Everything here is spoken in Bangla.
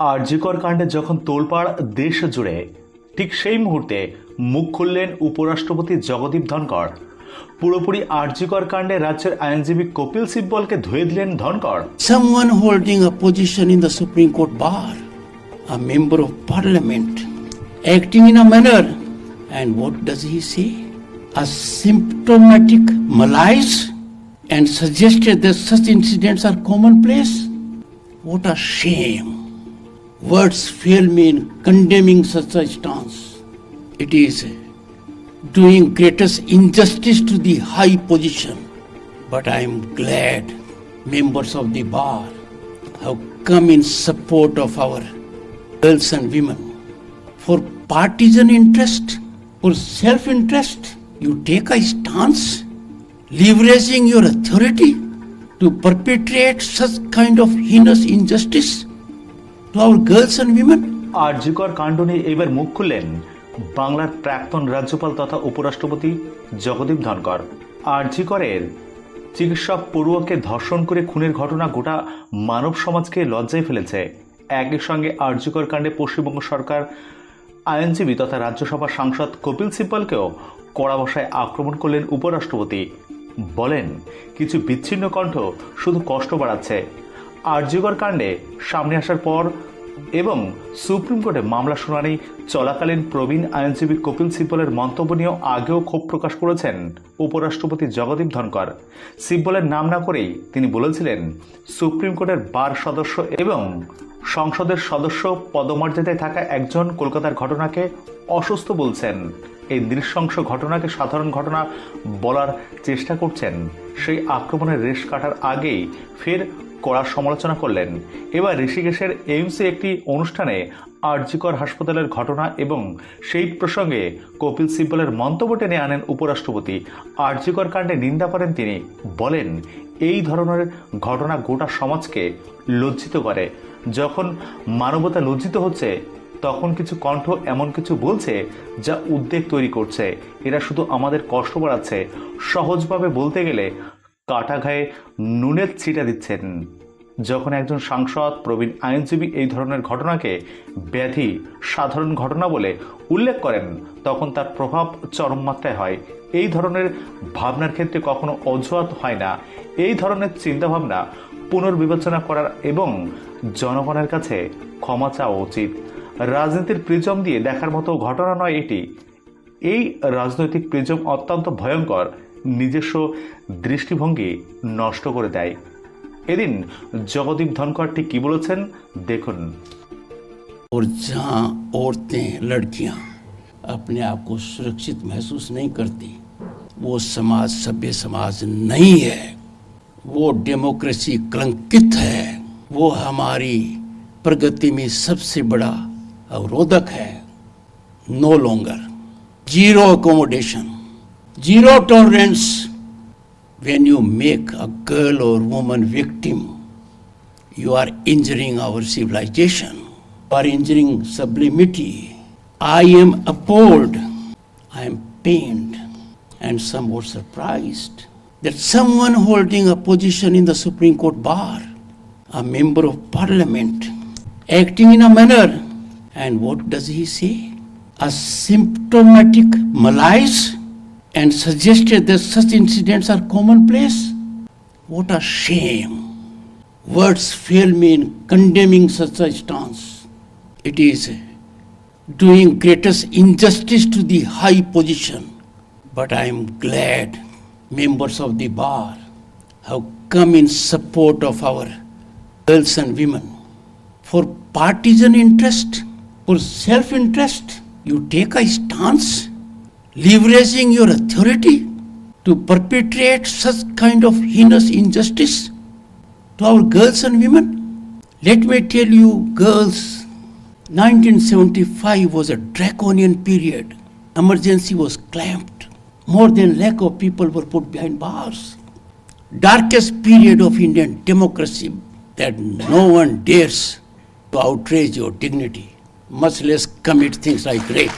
আর আর্যকর কাণ্ডে যখন তোলপাড় দেশ জুড়ে, ঠিক সেই মুহূর্তে মুখ খুললেন উপরাষ্ট্রপতি জগদীপ ধনকর। পুরোপুরি আর্যকর কাণ্ডে রাজ্যের আইনজীবী কপিল সিব্বলকে ধুয়ে দিলেন Dhankhar. Someone holding a position in the supreme court bar a member of parliament acting in a manner and what does he see a symptomatic malaise and suggested the such incidents are common place a shame Words fail me in condemning such a stance. It is doing greatest injustice to the high position. But I am glad members of the bar have come in support of our girls and women. For partisan interest, for self interest, you take a stance, leveraging your authority to perpetrate such kind of heinous injustice to our girls and women. RG Kar কাণ্ড নিয়ে এবার মুখ খুললেন বাংলার প্রাক্তন রাজ্যপাল তথা উপরাষ্ট্রপতি জগদীপ ধনকর। আরজিকরের চিকিৎসক পড়ুয়াকে ধর্ষণ করে খুনের ঘটনা গোটা মানব সমাজকে লজ্জায় ফেলেছে। একই সঙ্গে আরজিকর কাণ্ডে পশ্চিমবঙ্গ সরকার আইনজীবী তথা রাজ্যসভার সাংসদ কপিল সিব্বলকেও কড়া ভাষায় আক্রমণ করলেন উপরাষ্ট্রপতি। বলেন, কিছু বিচ্ছিন্ন কণ্ঠ শুধু কষ্ট বাড়াচ্ছে। আরজিকর কাণ্ডে সামনে আসার পর এবং সুপ্রিম কোর্টে মামলা শুনানি চলাকালীন প্রবীণ আইনজীবী কপিল সিব্বলের মন্তব্য নিয়েও আগেও ক্ষোভ প্রকাশ করেছেন উপরাষ্ট্রপতি জগদীপ ধনকর সিব্বলের নাম না করেই তিনি বলেছিলেন, সুপ্রিম কোর্টের বার সদস্য এবং সংসদের সদস্য পদমর্যাদায় থাকা একজন কলকাতার ঘটনাকে অসুস্থ বলছেন। এই নৃশংস ঘটনাকে সাধারণ ঘটনা বলার চেষ্টা করছেন। সেই আক্রমণের রেশ কাটার আগেই ফের কড়া সমালোচনা করলেন। এবার ঋষিকেশের এইমসে একটি অনুষ্ঠানে আরজিকর হাসপাতালের ঘটনা এবং সেই প্রসঙ্গে কপিল সিব্বলের মন্তব্য টেনে আনেন উপরাষ্ট্রপতি। আরজিকর কাণ্ডে নিন্দা করেন তিনি। বলেন, এই ধরনের ঘটনা গোটা সমাজকে লজ্জিত করে। যখন মানবতা লজ্জিত হচ্ছে, তখন কিছু কণ্ঠ এমন কিছু বলছে যা উদ্বেগ তৈরি করছে। এরা শুধু আমাদের কষ্ট বাড়াচ্ছে। সহজভাবে বলতে গেলে কাটা ঘায়ে নুনের ছিটা দিচ্ছেন। যখন একজন সাংসদ, প্রবীণ আইনজীবী এই ধরনের ঘটনাকে ব্যাধি, সাধারণ ঘটনা বলে উল্লেখ করেন, তখন তার প্রভাব চরম মাত্রায় হয়। এই ধরনের ভাবনার ক্ষেত্রে কখনো অজুহাত হয় না। এই ধরনের চিন্তাভাবনা পুনর্বিবেচনা করার এবং জনগণের কাছে ক্ষমা চাওয়া উচিত রাজনীতির প্রিজম দিয়ে দেখার মতো ঘটনা নয় এটি এই রাজনৈতিক প্রিজম অত্যন্ত ভয়ঙ্কর নিজস্ব দৃষ্টিভঙ্গি নষ্ট করে দেয় এদিন জগদীপ ধনকর ঠিক কি বলেছেন দেখুন और जहाँ औरतें लड़कियाँ अपने आप को सुरक्षित महसूस नहीं करती वो समाज सभ्य समाज नहीं है वो डेमोक्रेसी कलंकित है। वो हमारी प्रगति में सबसे बड़ा अवरोधक है। No longer zero accommodation zero tolerance when you make a girl और woman victim you are injuring our civilization are injuring sublimity I am appalled I am pained and somewhat surprised that someone holding a position in the Supreme Court bar, a member of parliament, acting in a manner, and what does he say? A symptomatic malaise and suggested that such incidents are commonplace? What a shame. Words fail me in condemning such a stance. It is doing greatest injustice to the high position. But I am glad members of the bar have come in support of our girls and women. For partisan interest, for self interest, you take a stance, leveraging your authority to perpetrate such kind of heinous injustice to our girls and women? Let me tell you, girls, 1975 was a draconian period. Emergency was clamped. More than lakh of people were put behind bars. Darkest period of Indian democracy that no one dares to outrage your dignity, much less commit things like rape.